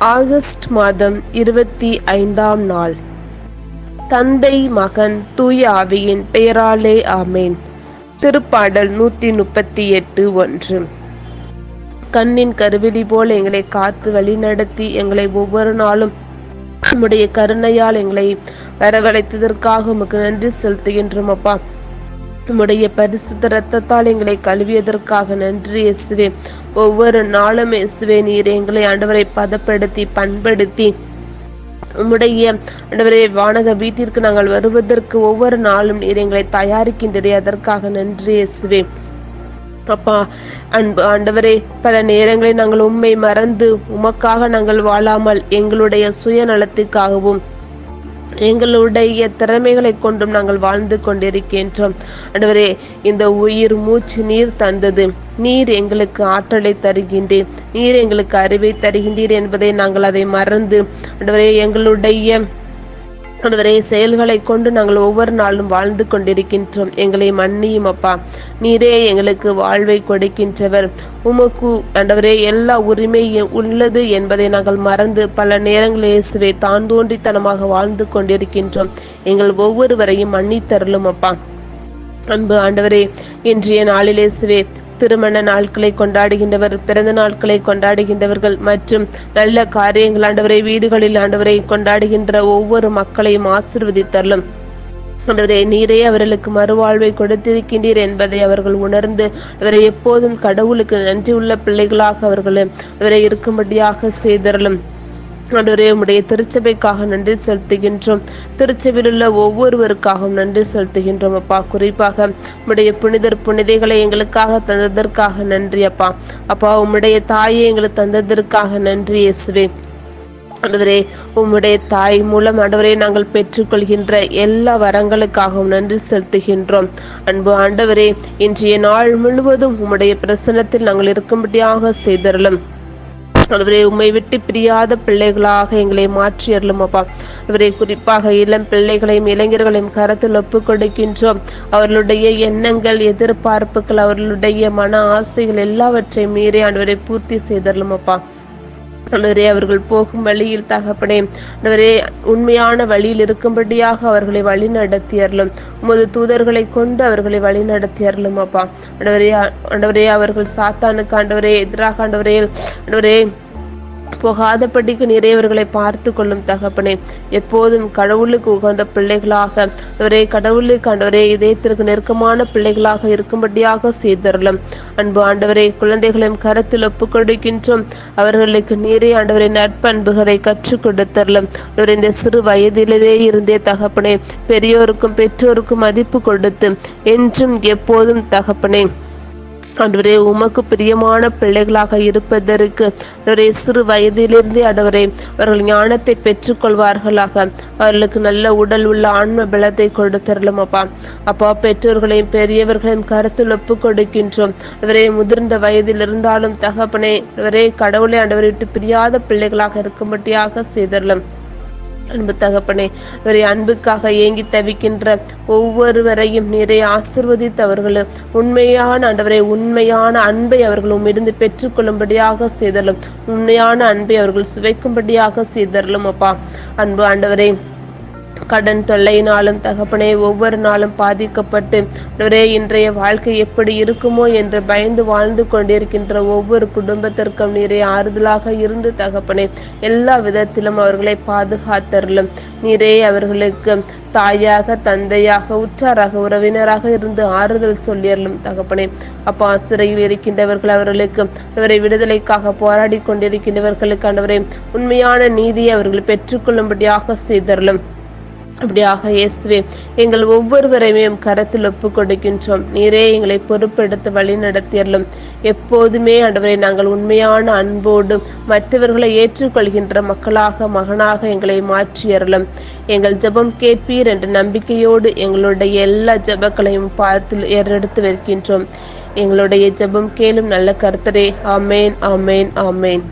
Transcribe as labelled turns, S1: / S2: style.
S1: August மாதம் இருபத்தி ஐந்தாம் நாள். தந்தை மகன் தூய ஆவியின் பெயராலே ஆமேன். திருப்பாடல் நூத்தி முப்பத்தி எட்டு ஒன்று. கண்ணின் கருவிழி போல் எங்களை காத்து வழிநடத்தி எங்களை ஒவ்வொரு நாளும் உம்முடைய கருணையால் எங்களை வரவழைத்ததற்காக உமக்கு நன்றி செலுத்துகின்றோம் அப்பா. உம்முடைய பரிசுத்த ரத்தத்தால் எங்களை கழுவியதற்காக நன்றி இயேசுவே. ஒவ்வொரு நாளும் இயேசுவே நீர் எங்களை ஆண்டவரை பதப்படுத்தி பண்படுத்தி உம்முடைய ஆண்டவரே வானக வீட்டிற்கு நாங்கள் வருவதற்கு ஒவ்வொரு நாளும் நீர் எங்களை தயாரிக்கின்றே அதற்காக நன்றி இயேசுவே. அப்பா அன்பு ஆண்டவரே பல நேரங்களில் நாங்கள் உண்மை மறந்து உமக்காக நாங்கள் வாழாமல் எங்களுடைய சுயநலத்துக்காகவும் எங்களுடைய திறமைகளை கொண்டும் நாங்கள் வாழ்ந்து கொண்டிருக்கின்றோம். அன்றுவரே இந்த உயிர் மூச்சு நீர் தந்தது. நீர் எங்களுக்கு ஆற்றலை தருகின்றேன். நீர் எங்களுக்கு அறிவை தருகின்றீர் என்பதை நாங்கள் அதை மறந்து அன்றுவரே எங்களுடைய ஆண்டவரே செயல்களை கொண்டு நாங்கள் ஒவ்வொரு நாளும் வாழ்ந்து கொண்டிருக்கின்றோம். எங்களை மன்னியும் அப்பா. நீரே எங்களுக்கு வாழ்வை கொடுக்கின்றவர். உமக்கு ஆண்டவரே எல்லா உரிமை உள்ளது என்பதை நாங்கள் மறந்து பல நேரங்களில் இயேசுவை தான் தோன்றித்தனமாக வாழ்ந்து கொண்டிருக்கின்றோம். எங்கள் ஒவ்வொருவரையும் மன்னித்தருளும் அப்பா. அன்பு ஆண்டவரே இன்றைய நாளில் இயேசுவே திருமண நாட்களை கொண்டாடுகின்றவர் பிறந்த நாட்களை கொண்டாடுகின்றவர்கள் மற்றும் நல்ல காரியங்கள் ஆண்டவரை வீடுகளில் ஆண்டவரை கொண்டாடுகின்ற ஒவ்வொரு மக்களையும் ஆசிர்வதித்தரலும் ஆண்டவரே நீரே அவர்களுக்கு மறுவாழ்வை கொடுத்திருக்கின்றீர் என்பதை அவர்கள் உணர்ந்து அவரை எப்போதும் கடவுளுக்கு நன்றியுள்ள பிள்ளைகளாக அவர்களை அவரை இருக்கும்படியாக செய்தரலும் ஆண்டவரே உடைய திருச்சபைக்காக நன்றி செலுத்துகின்றோம். திருச்சபையில் உள்ள ஒவ்வொருவருக்காகவும் நன்றி செலுத்துகின்றோம் அப்பா. குறிப்பாக உடைய புனிதர் புனிதைகளை எங்களுக்காக தந்ததற்காக நன்றி அப்பா. அப்பா உம்முடைய தாயை எங்களுக்கு தந்ததற்காக நன்றி இயேசுவே. ஆண்டவரே உம்முடைய தாய் மூலம் ஆண்டவரே நாங்கள் பெற்றுக்கொள்கின்ற எல்லா வரங்களுக்காகவும் நன்றி செலுத்துகின்றோம். அன்பு ஆண்டவரே இன்றைய நாள் முழுவதும் உம்முடைய பிரசனத்தில் நாங்கள் இருக்கும்படியாக செய்தரலும் ஆண்டவரே உண்மை விட்டு பிரியாத பிள்ளைகளாக எங்களை மாற்றி அருளும் அப்பா அவரை குறிப்பாக இளம் பிள்ளைகளையும் இளைஞர்களையும் கரத்தில் ஒப்பு கொடுக்கின்றோம். அவர்களுடைய எண்ணங்கள் எதிர்பார்ப்புகள் அவர்களுடைய மன ஆசைகள் எல்லாவற்றையும் மீறி ஆண்டவரை பூர்த்தி செய்தரலும் அப்பா ஆண்டவரே அவர்கள் போகும் வழியில் தகப்பனே ஆண்டவரே உண்மையான வழியில் இருக்கும்படியாக அவர்களை வழி நடத்தியறலும் உமது தூதர்களை கொண்டு அவர்களை வழி நடத்தியறலும் அப்பா. ஆண்டவரே ஆண்டவரே அவர்கள் சாத்தானுக்கு ஆண்டவரே எதிராக ஆண்டவரே ஆண்டவரே போகாதபடிக்கு நிறையவர்களை பார்த்து கொள்ளும் தகப்பனே. எப்போதும் கடவுளுக்கு உகந்த பிள்ளைகளாக அவரே கடவுளுக்கு ஆண்டவரே இதயத்திற்கு நெருக்கமான பிள்ளைகளாக இருக்கும்படியாக செய்தரலும் அன்பு ஆண்டவரே குழந்தைகளையும் கருத்தில் ஒப்புக் கொடுக்கின்றோம். அவர்களுக்கு நீரே ஆண்டவரை நட்பண்புகளை கற்றுக் கொடுத்தரலும் இந்த சிறு வயதிலே இருந்தே தகப்பனே பெரியோருக்கும் பெற்றோருக்கும் மதிப்பு கொடுத்து என்றும் எப்போதும் தகப்பனே. ஆண்டவரே உமக்கு பிரியமான பிள்ளைகளாக இருப்பதற்கு ஆண்டவரே சிறு வயதிலிருந்தே ஆண்டவரே அவர்கள் ஞானத்தை பெற்றுக்கொள்வார்களாக. அவர்களுக்கு நல்ல உடல் உள்ள ஆன்ம பலத்தை கொடுத்தரலும் அப்பா அப்பா பெற்றோர்களையும் பெரியவர்களையும் கருத்தில் ஒப்பு கொடுக்கின்றோம். அவரே முதிர்ந்த வயதில் இருந்தாலும் தகப்பனே அவரே கடவுளை ஆண்டவரை விட்டு பிரியாத பிள்ளைகளாக இருக்கும்படியாக செய்தரலும். அன்பு தகப்பனே இவரை அன்புக்காக ஏங்கி தவிக்கின்ற ஒவ்வொருவரையும் நிறைய ஆசிர்வதித்து உண்மையான ஆண்டவரை உண்மையான அன்பை அவர்கள் உம்மிருந்து பெற்றுக்கொள்ளும்படியாக செய்தலும் உண்மையான அன்பை அவர்கள் சுவைக்கும்படியாக செய்தரலும் அப்பா. அன்பு ஆண்டவரே கடன் தொல்லையினாலும் தகப்பனே ஒவ்வொரு நாளும் பாதிக்கப்பட்டு ஒரே இன்றைய வாழ்க்கை எப்படி இருக்குமோ என்று பயந்து வாழ்ந்து கொண்டிருக்கின்ற ஒவ்வொரு குடும்பத்திற்கும் நீரே ஆறுதலாக இருந்து தகப்பனே எல்லா விதத்திலும் அவர்களை பாதுகாத்தரலும் நீரே அவர்களுக்கு தாயாக தந்தையாக உற்றாராக உறவினராக இருந்து ஆறுதல் சொல்லியறலும் தகப்பனே. அப்பா சிறையில் இருக்கின்றவர்கள் அவர்களுக்கு அவரை விடுதலைக்காக போராடி கொண்டிருக்கின்றவர்களுக்கு ஆண்டவரை உண்மையான நீதியை அவர்கள் பெற்றுக்கொள்ளும்படியாக செய்தரலும் அப்படியாக இயேசுவே எங்கள் ஒவ்வொருவரையும் கரத்தில் ஒப்பு கொடுக்கின்றோம் நீரே எங்களை பொறுப்பெடுத்து வழி நடத்தியர்களும் எப்போதுமே ஆண்டவரை நாங்கள் உண்மையான அன்போடு மற்றவர்களை ஏற்றுக்கொள்கின்ற மக்களாக மகனாக எங்களை மாற்றியறலும் எங்கள் ஜெபம் கேட்பீர் என்ற நம்பிக்கையோடு எங்களுடைய எல்லா ஜெபங்களையும் பார்த்து ஏறெடுத்து வைக்கின்றோம். எங்களுடைய ஜெபம் கேளும் நல்ல கர்த்தரே ஆமேன் ஆமேன் ஆமேன்.